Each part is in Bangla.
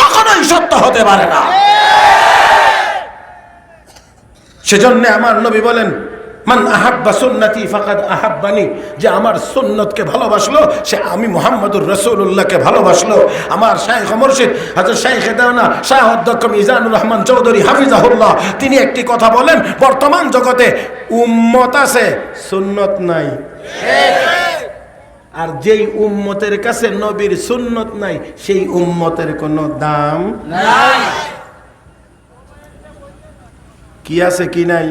কোনোটাই সত্য হতে পারে না। সেজন্য আমার নবী বলেন সুন্নতকে ভালোবাসলো, সে আমি মোহাম্মদুর ভালোবাসলো। আমার শাহ তিনি একটি কথা বলেন, বর্তমান জগতে উম্মত আছে, সুন্নত নাই। আর যেই উম্মতের কাছে নবীর সুন্নত নাই সেই উম্মতের কোনো দাম নাই। কি আছে কি নাই?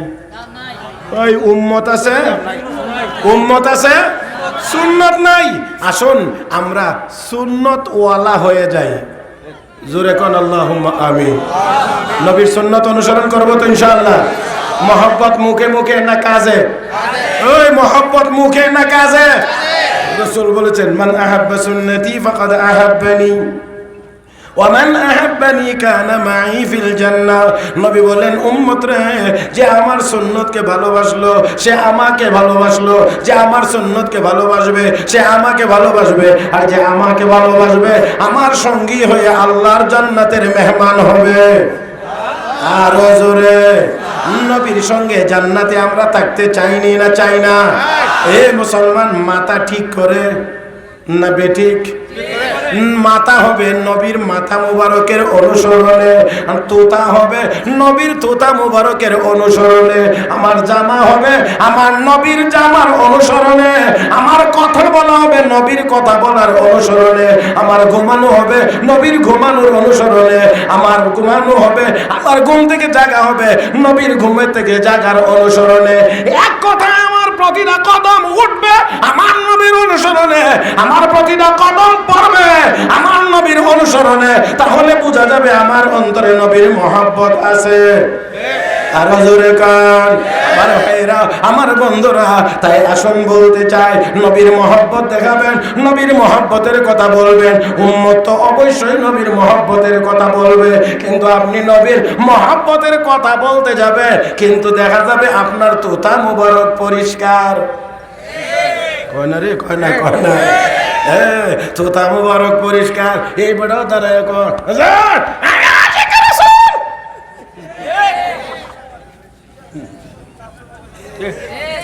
ওই উম্মত আছে? উম্মত আছে? সুন্নত নাই। আসুন আমরা সুন্নত ওয়ালা হয়ে যাই। জোরে কোন আল্লাহ আমি নবীর সুন্নত অনুসরণ করব তো ইনশাআল্লাহ। মোহব্বত মুখে মুখে না কাজে। ওই মোহব্বত মুখে না কাজে? রসুল বলেছেন, মান আহাব্বা সুন্নতি ফাকাদ আহাব্বানি ওয়ামান আহাব্বানি কানা মাই ফিল জান্নাহ। নবী বলেন, উম্মত যে আমার সুন্নতকে ভালোবাসলো, সে আমাকে ভালোবাসলো, যে আমার সুন্নতকে ভালোবাসবে, সে আমাকে ভালোবাসবে, আর যে আমাকে ভালোবাসবে, আমার সঙ্গী হয়ে আল্লাহর জান্নাতের মেহমান হবে। আরও জোরে, নবীর সঙ্গে জান্নাতে আমরা থাকতে চাইনি না চাই না। মুসলমান ঠিক করে। না বেঠিক হবে নবীর মাথা মুবারকের অনুসরণে। তোতা হবে নবীর তোতা মুবারকের অনুসরণে। আমার জামা হবে আমার নবীর জামার অনুসরণে। আমার কথা বলা হবে নবীর কথা বলার অনুসরণে। আমার ঘুমানো হবে নবীর ঘুমানোর অনুসরণে। আমার ঘুমানো হবে, আমার ঘুম থেকে জাগা হবে নবীর ঘুমের থেকে জাগার অনুসরণে। এক কথা প্রতিটা কদম উঠবে আমার নবীর অনুসরণে, আমার প্রতিটা কদম পড়বে আমার নবীর অনুসরণে। তাহলে বোঝা যাবে আমার অন্তরে নবীর মহাব্বত আছে। আর জোরে কান। আমার ভাইরা, আমার বন্ধুরা, তাই আসন বলতে চাই, নবীর মহব্বত দেখাবেন, নবীর মহব্বতের কথা বলবেন, উম্মত তো অবশ্যই নবীর মহব্বতের কথা বলবে, কিন্তু আপনি নবীর মহব্বতের কথা বলতে যাবে, কিন্তু দেখা যাবে আপনার তোতা মুবারক পরিষ্কার। তোতা মুবারক পরিষ্কার, এই বেটাও দাঁড়ায় কর হুজুর, আমি আশিক রাসূল।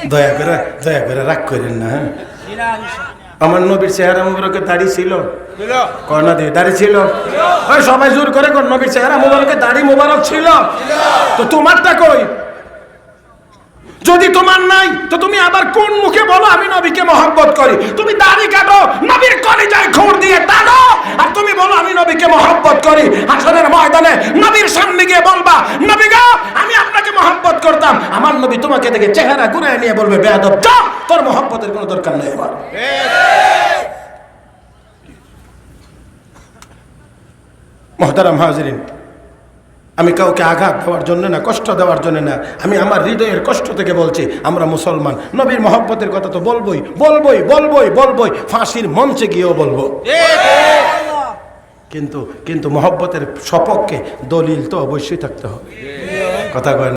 দয়া করে দয়া করে রাগ করেন না হ্যাঁ? আমার নবীর চেহারা মুবারকের দাড়ি ছিল। কর্ণা দিয়ে দাড়ি ছিল? সবাই জোর করে কর নবীর চেহারা মুবারকের দাড়ি মুবারক ছিল। তো তোমারটা কই? যদি তোমার নাই তো তুমি আবার কোন মুখে বলো আমি নবীকে মহব্বত করি? তুমি দাড়ি কাটো নবীর কলিজায় খোর দিয়ে টানো আর তুমি বলো আমি নবীকে মহব্বত করি। হাসনের ময়দানে নবীর সামনে গিয়ে বলবা, নবী গো, আমি আপনাকে মহব্বত করতাম। আমার নবী তোমাকে দেখে চেহারা ঘুরায় নিয়ে বলবে, বেয়াদব তোর মহব্বতের কোনো দরকার নেই আমার মহতারাম হাজরিন, আমি কাউকে আঘাত দেওয়ার জন্য না, কষ্ট দেওয়ার জন্য না, আমি আমার হৃদয়ের কষ্ট থেকে বলছি, আমরা মুসলমান। নবীর মহব্বতের কথা তো বলবই বলবই বলবই বলবই, ফাঁসির মঞ্চে গিয়েও বলব। কিন্তু কিন্তু মহব্বতের সপক্ষে দলিল তো অবশ্যই থাকতে হবে কথা কয়।